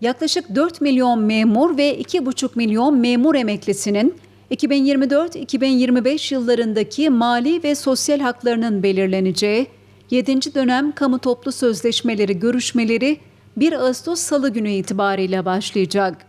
yaklaşık 4 milyon memur ve 2,5 milyon memur emeklisinin 2024-2025 yıllarındaki mali ve sosyal haklarının belirleneceği 7. dönem kamu toplu sözleşmeleri görüşmeleri 1 Ağustos Salı günü itibariyle başlayacak.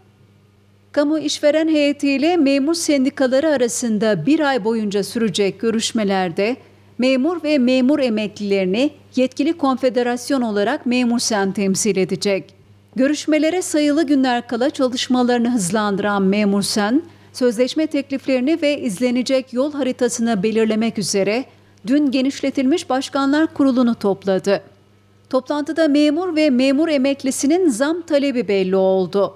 Kamu işveren heyetiyle memur sendikaları arasında bir ay boyunca sürecek görüşmelerde memur ve memur emeklilerini yetkili konfederasyon olarak Memur Sen temsil edecek. Görüşmelere sayılı günler kala çalışmalarını hızlandıran Memur Sen, sözleşme tekliflerini ve izlenecek yol haritasını belirlemek üzere dün genişletilmiş başkanlar kurulunu topladı. Toplantıda memur ve memur emeklisinin zam talebi belli oldu.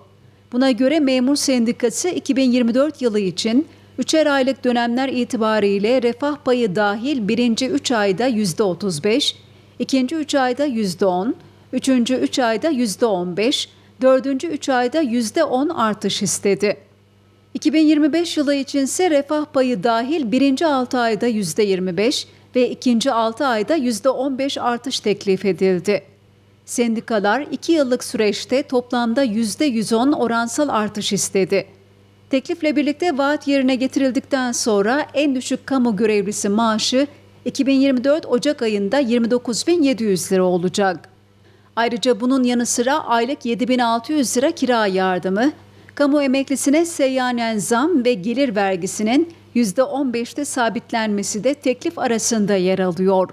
Buna göre memur sendikası 2024 yılı için üçer aylık dönemler itibariyle refah payı dahil birinci 3 ayda %35, ikinci 3 ayda %10, üçüncü 3 ayda %15, dördüncü 3 ayda %10 artış istedi. 2025 yılı içinse refah payı dahil birinci 6 ayda %25 ve ikinci 6 ayda %15 artış teklif edildi. Sendikalar 2 yıllık süreçte toplamda %110 oransal artış istedi. Teklifle birlikte vaat yerine getirildikten sonra en düşük kamu görevlisi maaşı 2024 Ocak ayında 29.700 lira olacak. Ayrıca bunun yanı sıra aylık 7600 lira kira yardımı, kamu emeklisine seyyanen zam ve gelir vergisinin %15'te sabitlenmesi de teklif arasında yer alıyor.